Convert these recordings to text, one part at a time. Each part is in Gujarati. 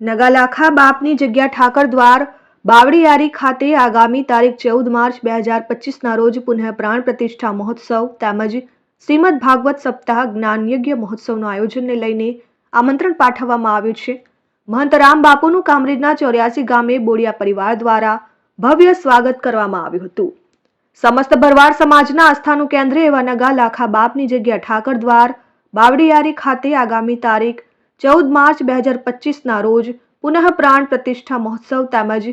નગાલાખા બાપની જગ્યા ઠાકર દ્વાર, બાવળીયારી ખાતે આગામી તારીખ ચૌદ માર્ચ બે હજાર પચીસના રોજ પુનઃ પ્રાણ પ્રતિષ્ઠા મહોત્સવ તેમજ શ્રીમદ ભાગવત સપ્તાહ જ્ઞાન યજ્ઞ મહોત્સવનું આયોજનને લઈને આમંત્રણ પાઠવવામાં આવ્યું છે. મહંત રામ બાપુનું કામરેજના ચોર્યાસી ગામે બોડિયા પરિવાર દ્વારા ભવ્ય સ્વાગત કરવામાં આવ્યું હતું. સમસ્ત ભરવાડ સમાજના આસ્થાનું કેન્દ્ર એવા નગા લાખા બાપની જગ્યા ઠાકર દ્વાર, બાવળીયારી ખાતે આગામી તારીખ ચૌદ માર્ચ બે હજાર પચીસના રોજ પુનઃ પ્રાણ પ્રતિષ્ઠા મહોત્સવ તેમજ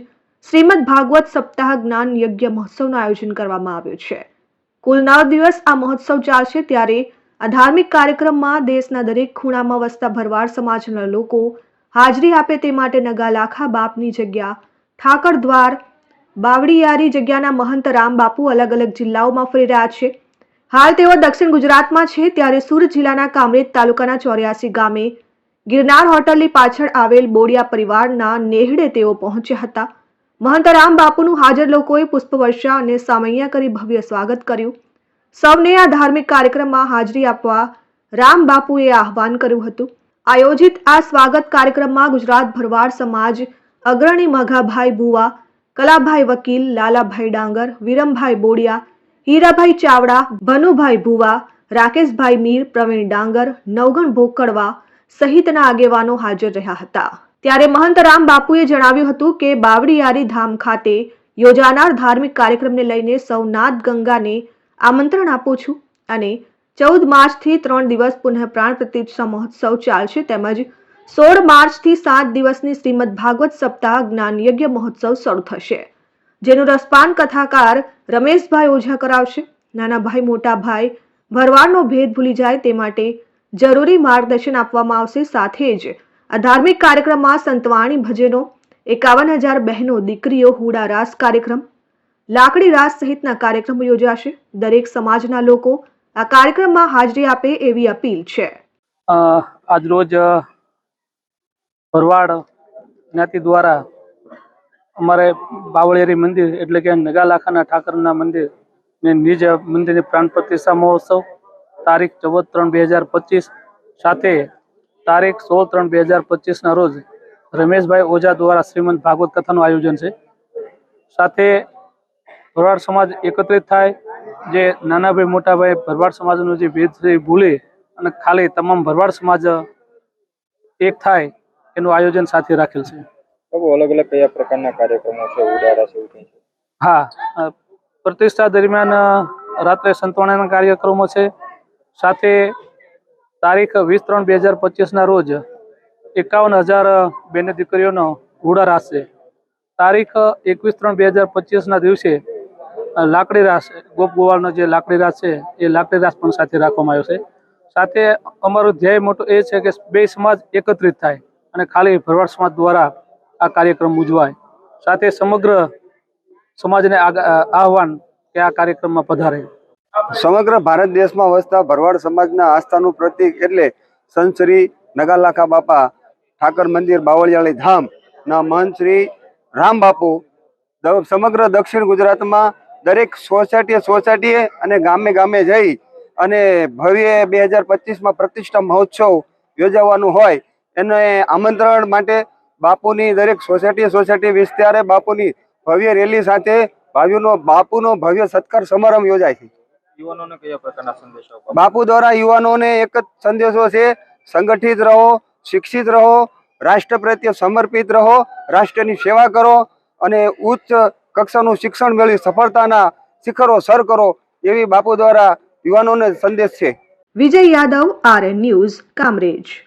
શ્રીમદ ભાગવત સપ્તાહ જ્ઞાન યજ્ઞ મહોત્સવનું આયોજન કરવામાં આવ્યું છે. કુલ નવ દિવસ આ મહોત્સવ ચાલશે ત્યારે આ ધાર્મિક કાર્યક્રમમાં દેશના દરેક ખૂણામાં વસતા ભરવાડ સમાજના લોકો હાજરી આપે તે માટે નગા લાખા બાપની જગ્યા, ઠાકર દ્વાર, બાવળીયારી જગ્યાના મહંત રામ બાપુ અલગ અલગ જિલ્લાઓમાં ફરી રહ્યા છે. હાલ તેઓ દક્ષિણ ગુજરાતમાં છે ત્યારે સુરત જિલ્લાના કામરેજ તાલુકાના ચોર્યાસી ગામે ગિરનાર હોટલની પાછળ આવેલ બોડિયા પરિવારના નેહડે તેઓ પહોંચ્યા હતા. મહંત રામ હાજર લોકોએ પુષ્પવર્ષા અને સામૈયા કરી ભવ્ય સ્વાગત કર્યું. સૌને આ ધાર્મિક કાર્યક્રમમાં હાજરી આપવા રામ આહવાન કર્યું હતું. આયોજિત આ સ્વાગત કાર્યક્રમમાં ગુજરાત ભરવાડ સમાજ, અગ્રણી મઘાભાઈ બુવા કલાભાઈ વકીલ, લાલાભાઈ ડાંગર, વિરમભાઈ બોડિયા, હીરાભાઈ ચાવડા, ભનુભાઈ ભુવા, રાકેશભાઈ મીર, પ્રવીણ ડાંગર, નવગણ ભોકડવા સહિતના આગેવાનો હાજર રહ્યા હતા. ત્યારે મહંત રામ બાપુએ જણાવ્યું હતું કે બાવળીયારી ધામ ખાતે યોજાનાર ધાર્મિક કાર્યક્રમને લઈને સૌનાથ ગંગાને આમંત્રણ આપું છું અને ચૌદ માર્ચથી ત્રણ દિવસ પુનઃ પ્રાણ પ્રતિષ્ઠા મહોત્સવ ચાલશે તેમજ સોળ માર્ચથી સાત દિવસની શ્રીમદ ભાગવત સપ્તાહ જ્ઞાન યજ્ઞ મહોત્સવ શરૂ થશે. જેનું રસપાન કથાકાર રમેશભાઈ ઓઝા કરાવશે. નાના ભાઈ, મોટા ભાઈ, ભરવાડનો ભેદ ભૂલી જાય તે માટે જરૂરી માર્ગદર્શન આપવામાં આવશે સાથે જ આ ધાર્મિક કાર્યક્રમમાં સંતવાણી ભજનો, એકાવન હજાર બહેનો, દીકરીઓ, હુડા રાસ કાર્યક્રમ, લાકડી રાસ સહિતના કાર્યક્રમો યોજાશે. દરેક સમાજના લોકો આ કાર્યક્રમમાં હાજરી આપે એવી અપીલ છે. આજરોજ ભરવાડ જ્ઞાતિ દ્વારા અમારે બાવળિયારી મંદિર એટલે કે નગાલાખાના ઠાકરના મંદિર ને નિજ મંદિરની પ્રાણ પ્રતિષ્ઠા મહોત્સવ તારીખ ચૌદ ત્રણ બે હજાર પચીસ સાથે તારીખ સોળ ત્રણ બે હજાર પચીસના રોજ રમેશભાઈ ઓઝા દ્વારા શ્રીમંત ભાગવત કથાનું આયોજન છે. સાથે ભરવાડ સમાજ એકત્રિત થાય જે નાના ભાઈ મોટા ભાઈ ભરવાડ સમાજનો જે ભેદ છે એ ભૂલે અને ખાલી તમામ ભરવાડ સમાજ એક થાય એનું આયોજન સાથે રાખેલ છે. અલગ અલગ કયા પ્રકારના કાર્યક્રમો છે? ઉડાડા છે હા પ્રતિષ્ઠા દરમિયાન રાત્રે સંતવાણાના કાર્યક્રમો છે. સાથે તારીખ વીસ ત્રણ બે હજાર પચીસના રોજ એકાવન હજાર બેન દીકરીઓનો ઘોડા રાસ છે તારીખ એકવીસ ત્રણ બે હજાર પચીસના દિવસે લાકડી રાસ ગોપ ગોવાળનો જે લાકડી રાસ છે, એ લાકડી રાસ પણ સાથે રાખવામાં આવ્યો છે. સાથે અમારું ધ્યેય મોટું એ છે કે બે સમાજ એકત્રિત થાય અને ખાલી ભરવાડ સમાજ દ્વારા આ કાર્યક્રમ ઉજવાય. સાથે સમગ્ર સમાજને આહવાન કે આ કાર્યક્રમમાં પધારે. સમગ્ર ભારત દેશમાં વસતા ભરવાડ સમાજના આસ્થાનું પ્રતીક એટલે સંત શ્રી નગાલાખા બાપા, ઠાકર મંદિર, બાવળિયાળી ધામ, ના મહંત શ્રી રામ બાપુ. સમગ્ર દક્ષિણ ગુજરાતમાં દરેક સોસાયટીએ સોસાયટીએ અને ગામે ગામે જઈ અને ભવ્ય બે હજાર પચીસમાં પ્રતિષ્ઠા મહોત્સવ યોજાવાનું હોય એને આમંત્રણ માટે બાપુની દરેક સોસાયટી સોસાયટી વિસ્તારે બાપુની ભવ્ય રેલી સાથે ભાવ્યુનો બાપુનો ભવ્ય સત્કાર સમારંભ યોજાય છે. યુવાનોને કયા પ્રકારના સંદેશો બાપુ દ્વારા યુવાનોને એક જ સંદેશો છે સંગઠિત રહો શિક્ષિત રહો રાષ્ટ્ર પ્રત્યે સમર્પિત રહો રાષ્ટ્રની સેવા કરો અને ઉચ્ચ કક્ષાનું શિક્ષણ મેળવી સફળતાના શિખરો સર કરો એવી બાપુ દ્વારા યુવાનોને સંદેશ છે. Vijay Yadav RN news Kamrej.